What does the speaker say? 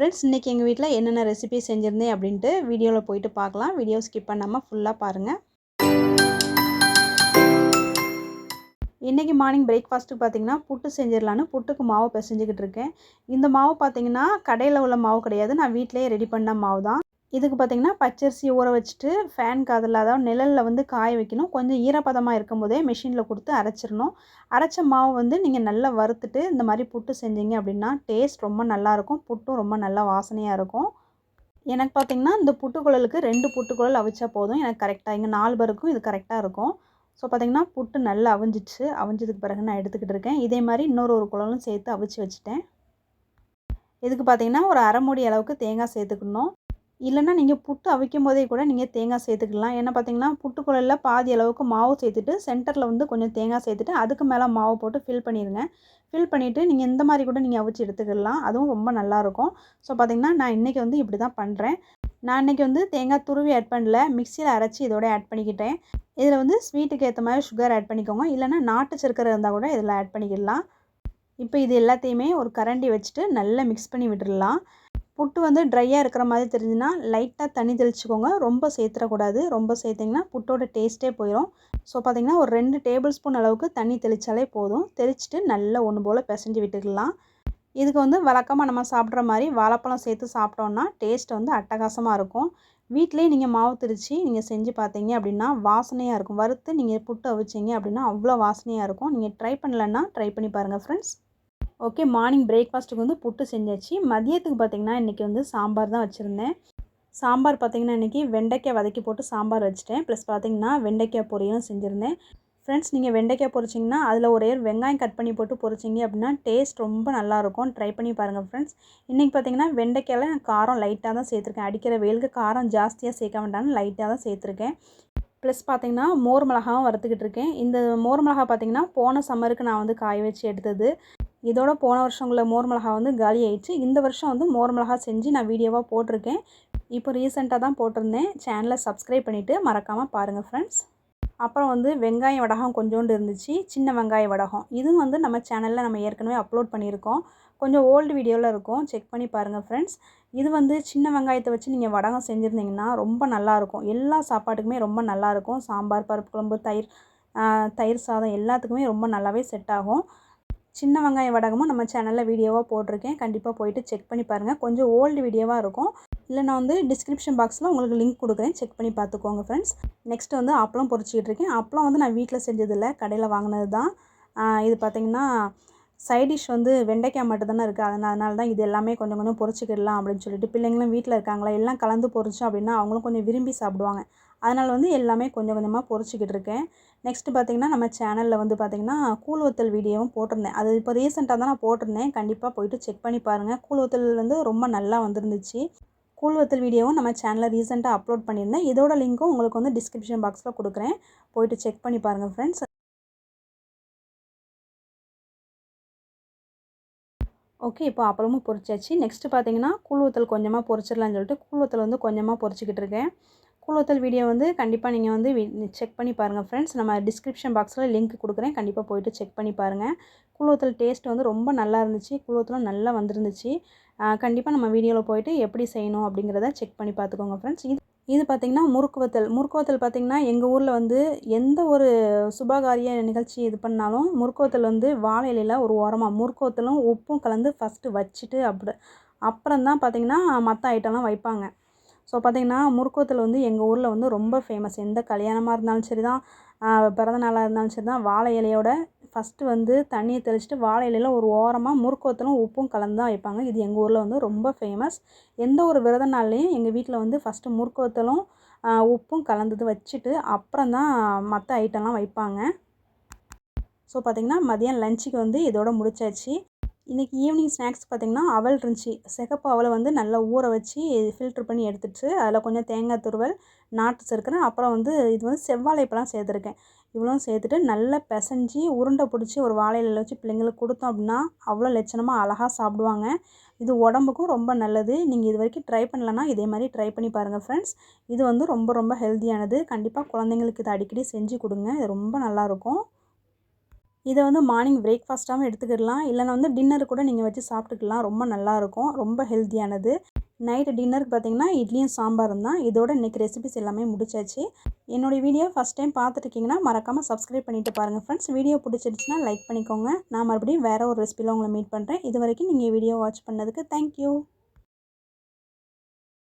Friends இன்றைக்கி எங்கள் வீட்டில் என்னென்ன ரெசிபி செஞ்சுருந்தேன் அப்படின்ட்டு வீடியோவில் போயிட்டு பார்க்கலாம். வீடியோ ஸ்கிப் பண்ணாமல் ஃபுல்லாக பாருங்கள் இன்றைக்கி மார்னிங் பிரேக்ஃபாஸ்ட்டுக்கு பார்த்திங்கன்னா புட்டு செஞ்சிடலான்னு புட்டுக்கு மாவு பிசைஞ்சிக்கிட்டு இருக்கேன். இந்த மாவு பார்த்தீங்கன்னா கடையில் உள்ள மாவு கிடையாது. நான் வீட்டிலேயே ரெடி பண்ண மாவு தான் இதுக்கு பார்த்தீங்கன்னா பச்சரிசி ஊற வச்சுட்டு ஃபேன் காதில் அதாவது நிழலில் வந்து காய வைக்கணும். கொஞ்சம் ஈரப்பதமாக இருக்கும் போதே மிஷினில் கொடுத்து அரைச்சிடணும். அரைச்ச மாவு வந்து நீங்கள் நல்லா வறுத்துட்டு இந்த மாதிரி புட்டு செஞ்சீங்க அப்படின்னா டேஸ்ட் ரொம்ப நல்லாயிருக்கும் புட்டும் ரொம்ப நல்லா வாசனையாக இருக்கும். எனக்கு பார்த்திங்கன்னா இந்த புட்டுக்குழலுக்கு ரெண்டு புட்டுக்குழல் அவிச்சா போதும். எனக்கு கரெக்டாக இங்கே நாலு பேருக்கும் இது கரெக்டாக இருக்கும். ஸோ பார்த்திங்கன்னா புட்டு நல்லா அவிஞ்சிச்சு. அவிஞ்சதுக்கு பிறகு நான் எடுத்துக்கிட்டு இருக்கேன். இதே மாதிரி இன்னொரு ஒரு குழலும் சேர்த்து அவிச்சு வச்சுட்டேன். இதுக்கு பார்த்திங்கன்னா ஒரு அரை மூடி அளவுக்கு தேங்காய் சேர்த்துக்கணும். இல்லைன்னா நீங்கள் புட்டு அவிக்கும் போதே கூட நீங்கள் தேங்காய் சேர்த்துக்கலாம். ஏன்னா பார்த்தீங்கன்னா புட்டுக்குழலில் பாதி அளவுக்கு மாவு சேர்த்துட்டு சென்டரில் வந்து கொஞ்சம் தேங்காய் சேர்த்துட்டு அதுக்கு மேலே மாவு போட்டு ஃபில் பண்ணிடுங்க ஃபில் பண்ணிவிட்டு நீங்கள் இந்த மாதிரி கூட நீங்கள் அவிச்சு எடுத்துக்கலாம். அதுவும் ரொம்ப நல்லாயிருக்கும். ஸோ பார்த்திங்கன்னா நான் இன்றைக்கி வந்து இப்படி தான் பண்ணுறேன் நான் இன்றைக்கி வந்து தேங்காய் துருவி ஆட் பண்ணல. மிக்சியில் அரைச்சி இதோட ஆட் பண்ணிக்கிட்டேன். இதில் வந்து ஸ்வீட்டுக்கு ஏற்ற மாதிரி சுகர் ஆட் பண்ணிக்கோங்க. இல்லைனா நாட்டு சர்க்கரை இருந்தால் கூட இதில் ஆட் பண்ணிக்கிடலாம் இப்போ இது எல்லாத்தையுமே ஒரு கரண்டி வச்சுட்டு நல்லா மிக்ஸ் பண்ணி விட்டுடலாம். புட்டு வந்து ட்ரையாக இருக்கிற மாதிரி தெரிஞ்சுன்னா லைட்டாக தண்ணி தெளிச்சுக்கோங்க. ரொம்ப சேர்த்துடக்கூடாது ரொம்ப சேர்த்திங்கன்னா புட்டோட டேஸ்ட்டே போயிடும் ஸோ பார்த்திங்கன்னா ஒரு ரெண்டு டேபிள் ஸ்பூன் அளவுக்கு தண்ணி தெளித்தாலே போதும். தெளிச்சுட்டு நல்லா ஒன்று போல் பிசைஞ்சு விட்டுக்கலாம். இதுக்கு வந்து வழக்கமாக நம்ம சாப்பிட்ற மாதிரி வாழைப்பழம் சேர்த்து சாப்பிட்டோன்னா டேஸ்ட் வந்து அட்டகாசமாக இருக்கும். வீட்டிலேயே நீங்கள் மாவு திரித்து நீங்கள் செஞ்சு பார்த்தீங்க அப்படின்னா வாசனையாக இருக்கும். வறுத்து நீங்கள் புட்டு அவிச்சிங்க அப்படின்னா அவ்வளோ வாசனையாக இருக்கும். நீங்கள் ட்ரை பண்ணலன்னா ட்ரை பண்ணி பாருங்கள் ஃப்ரெண்ட்ஸ் ஓகே மார்னிங் பிரேக்ஃபாஸ்ட்டுக்கு வந்து புட்டு செஞ்சாச்சு. மதியத்துக்கு பார்த்திங்கன்னா இன்றைக்கி வந்து சாம்பார் தான் வச்சுருந்தேன். சாம்பார் பார்த்திங்கன்னா இன்றைக்கி வெண்டைக்காய் வதக்கி போட்டு சாம்பார் வச்சுட்டேன். ப்ளஸ் பார்த்திங்கன்னா வெண்டைக்காய் பொரியலும் செஞ்சுருந்தேன். ஃப்ரெண்ட்ஸ் நீங்கள் வெண்டைக்காய் பொரிச்சிங்கன்னா அதில் ஒரே வெங்காயம் கட் பண்ணி போட்டு பொரிச்சிங்க அப்படின்னா டேஸ்ட் ரொம்ப நல்லாயிருக்கும் ட்ரை பண்ணி பாருங்கள் ஃப்ரெண்ட்ஸ் இன்றைக்கி பார்த்தீங்கன்னா வெண்டைக்காயில் நான் காரம் லைட்டாக தான் சேர்த்துருக்கேன். அடிக்கிற வெயிலுக்கு காரம் ஜாஸ்தியாக சேர்க்க வேண்டாம்னு லைட்டாக தான் சேர்த்துருக்கேன். ப்ளஸ் பார்த்திங்கன்னா மோர் மிளகாவும் வறுத்துக்கிட்டு இருக்கேன். இந்த மோர் மிளகா பார்த்திங்கன்னா போன சம்மருக்கு நான் வந்து காய வச்சு எடுத்தது. இதோட போன வருஷங்களில் மோர் மிளகா வந்து காலி ஆயிடுச்சு. இந்த வருஷம் வந்து மோர் மிளகா செஞ்சு நான் வீடியோவாக போட்டிருக்கேன். இப்போ ரீசெண்டாக தான் போட்டிருந்தேன். சேனலை சப்ஸ்கிரைப் பண்ணிவிட்டு மறக்காமல் பாருங்கள் ஃப்ரெண்ட்ஸ் அப்புறம் வந்து வெங்காய வடகம் கொஞ்சோண்டு இருந்துச்சு. சின்ன வெங்காய வடகம். இதுவும் வந்து நம்ம சேனலில் நம்ம ஏற்கனவே அப்லோட் பண்ணியிருக்கோம். கொஞ்சம் ஓல்டு வீடியோவில் இருக்கும். செக் பண்ணி பாருங்கள் ஃப்ரெண்ட்ஸ் இது வந்து சின்ன வெங்காயத்தை வச்சு நீங்கள் வடகம் செஞ்சுருந்தீங்கன்னா ரொம்ப நல்லாயிருக்கும் எல்லா சாப்பாட்டுக்குமே ரொம்ப நல்லாயிருக்கும் சாம்பார் பருப்பு குழம்பு தயிர் தயிர் சாதம் எல்லாத்துக்குமே ரொம்ப நல்லாவே செட் ஆகும். சின்ன வெங்காய வடகமும் நம்ம சேனலில் வீடியோவாக போட்டிருக்கேன். கண்டிப்பாக போயிட்டு செக் பண்ணி பாருங்கள் கொஞ்சம் ஓல்டு வீடியோவாக இருக்கும். இல்லை நான் வந்து டிஸ்கிரிப்ஷன் பாக்ஸில் உங்களுக்கு லிங்க் கொடுக்குறேன். செக் பண்ணி பார்த்துக்கோங்க ஃப்ரெண்ட்ஸ் நெக்ஸ்ட் வந்து அப்பளம் பொறிச்சிக்கிட்டு இருக்கேன். அப்பளம் வந்து நான் வீட்டில் செஞ்சதில்லை. கடையில் வாங்கினது தான் இது பார்த்திங்கன்னா சைடிஷ் வந்து வெண்டைக்காய் மட்டும் தானே இருக்குது அதனால் அதனால தான் இது எல்லாமே கொஞ்சம் கொஞ்சம் பொரிச்சிக்கிடலாம் அப்படின்னு சொல்லிட்டு. பிள்ளைங்களும் வீட்டில் இருக்காங்களா? எல்லாம் கலந்து பொரிச்சோம் அப்படின்னா அவங்களும் கொஞ்சம் விரும்பி சாப்பிடுவாங்க. அதனால் வந்து எல்லாமே கொஞ்சம் கொஞ்சமாக பொரிச்சிக்கிட்டு இருக்கேன். நெக்ஸ்ட்டு பார்த்திங்கன்னா நம்ம சேனலில் வந்து பார்த்திங்கன்னா கூழ்வத்தல் வீடியோவும் போட்டிருந்தேன். அது இப்போ ரீசெண்டாக தான் நான் போட்டிருந்தேன். கண்டிப்பாக போயிட்டு செக் பண்ணி பாருங்கள் கூழ்வத்தல் வந்து ரொம்ப நல்லா வந்துருந்துச்சு. கூழ்வத்தல் வீடியோவும் நம்ம சேனலில் ரீசெண்டாக அப்லோட் பண்ணியிருந்தேன். இதோட லிங்க்கும் உங்களுக்கு வந்து டிஸ்கிரிப்ஷன் பாக்ஸில் கொடுக்குறேன். போயிட்டு செக் பண்ணி பாருங்கள் ஃப்ரெண்ட்ஸ் ஓகே இப்போ அப்புறமும் பொரிச்சாச்சு நெக்ஸ்ட்டு பார்த்தீங்கன்னா கூழ்வத்தல் கொஞ்சமாக பொறிச்சிடலான்னு சொல்லிட்டு கூழ்வத்தல் வந்து கொஞ்சமாக பொரிச்சிக்கிட்டு இருக்கேன். கூழத்தல் வீடியோ வந்து கண்டிப்பாக நீங்கள் வந்து செக் பண்ணி பாருங்கள் ஃப்ரெண்ட்ஸ் நம்ம டிஸ்கிரிப்ஷன் பாக்ஸில் லிங்க் கொடுக்குறேன். கண்டிப்பாக போயிட்டு செக் பண்ணி பாருங்கள் கூழத்தல் டேஸ்ட் வந்து ரொம்ப நல்லா இருந்துச்சு. கூழத்தலும் நல்லா வந்துருந்துச்சு. கண்டிப்பாக நம்ம வீடியோவில் போயிட்டு எப்படி செய்யணும் அப்படிங்கிறத செக் பண்ணி பார்த்துக்கோங்க ஃப்ரெண்ட்ஸ் இது இது பார்த்திங்கன்னா முறுக்கு வத்தல் முறுக்கு வத்தல் பார்த்திங்கன்னா எங்கள் ஊரில் வந்து எந்த ஒரு சுபகாரிய நிகழ்ச்சி இது பண்ணாலும் முறுக்கு வத்தல் வந்து வாழை இலையில் ஒரு ஓரமாக முறுக்கு வத்தலும் உப்பும் கலந்து ஃபஸ்ட்டு வச்சுட்டு அப்படி அப்புறம் தான் பார்த்திங்கன்னா மற்ற ஐட்டம்லாம் வைப்பாங்க. ஸோ பார்த்திங்கன்னா முறுக்குவத்தல் வந்து எங்கள் ஊரில் வந்து ரொம்ப ஃபேமஸ் எந்த கல்யாணமாக இருந்தாலும் சரி தான் பிறந்த நாளாக இருந்தாலும் சரி தான் வாழை இலையோட ஃபஸ்ட்டு வந்து தண்ணியை தெளிச்சுட்டு வாழை இலையில் ஒரு ஓரமாக முறுக்குவத்தலும் உப்பும் கலந்து தான் வைப்பாங்க. இது எங்கள் ஊரில் வந்து ரொம்ப ஃபேமஸ் எந்த ஒரு விரத நாள்லேயும் எங்கள் வீட்டில் வந்து ஃபஸ்ட்டு முறுக்குவத்தலும் உப்பும் கலந்தது வச்சுட்டு அப்புறம் தான் மற்ற ஐட்டம்லாம் வைப்பாங்க. ஸோ பார்த்திங்கன்னா மதியம் லஞ்சுக்கு வந்து இதோட முடிச்சாச்சு. இன்றைக்கி ஈவினிங் ஸ்நாக்ஸ் பார்த்திங்கன்னா அவல் இருந்துச்சு. சிகப்பு அவலை வந்து நல்லா ஊற வச்சு ஃபில்ட்ரு பண்ணி எடுத்துட்டு அதில் கொஞ்சம் தேங்காய் துருவல் நாட்டு சேர்க்குறேன் அப்புறம் வந்து இது வந்து செவ்வாழைப்பெல்லாம் சேர்த்துருக்கேன். இவ்வளோ சேர்த்துட்டு நல்லா பிசைஞ்சி உருண்டை பிடிச்சி ஒரு வாழையில வச்சு பிள்ளைங்களுக்கு கொடுத்தோம் அப்படின்னா அவ்வளோ லட்சணமாக அழகாக சாப்பிடுவாங்க. இது உடம்புக்கும் ரொம்ப நல்லது. நீங்கள் இது வரைக்கும் ட்ரை பண்ணலன்னா இதே மாதிரி ட்ரை பண்ணி பாருங்கள் ஃப்ரெண்ட்ஸ் இது வந்து ரொம்ப ரொம்ப ஹெல்த்தியானது கண்டிப்பாக குழந்தைங்களுக்கு இதை அடிக்கடி செஞ்சு கொடுங்க. இது ரொம்ப நல்லாயிருக்கும் இதை வந்து மார்னிங் பிரேக்ஃபாஸ்ட்டாகவும் எடுத்துக்கிடலாம். இல்லைனா வந்து டின்னர் கூட நீங்கள் வச்சு சாப்பிட்டுக்கலாம். ரொம்ப நல்லாயிருக்கும். ரொம்ப ஹெல்த்தியானது நைட்டு டின்னருக்கு பார்த்தீங்கன்னா இட்லியும் சாம்பாரும் தான். இதோட இன்றைக்கி ரெசிபிஸ் எல்லாமே முடிச்சாச்சு. என்னுடைய வீடியோ ஃபஸ்ட் டைம் பார்த்துருக்கீங்கன்னா மறக்காமல் சப்ஸ்கிரைப் பண்ணிவிட்டு பாருங்கள் ஃப்ரெண்ட்ஸ் வீடியோ பிடிச்சிருச்சுன்னா லைக் பண்ணிக்கோங்க. நான் மறுபடியும் வேறு ஒரு ரெசிபியில் உங்களை மீட் பண்ணுறேன் இது வரைக்கும் நீங்கள் வீடியோ வாட்ச் பண்ணதுக்கு தேங்க்யூ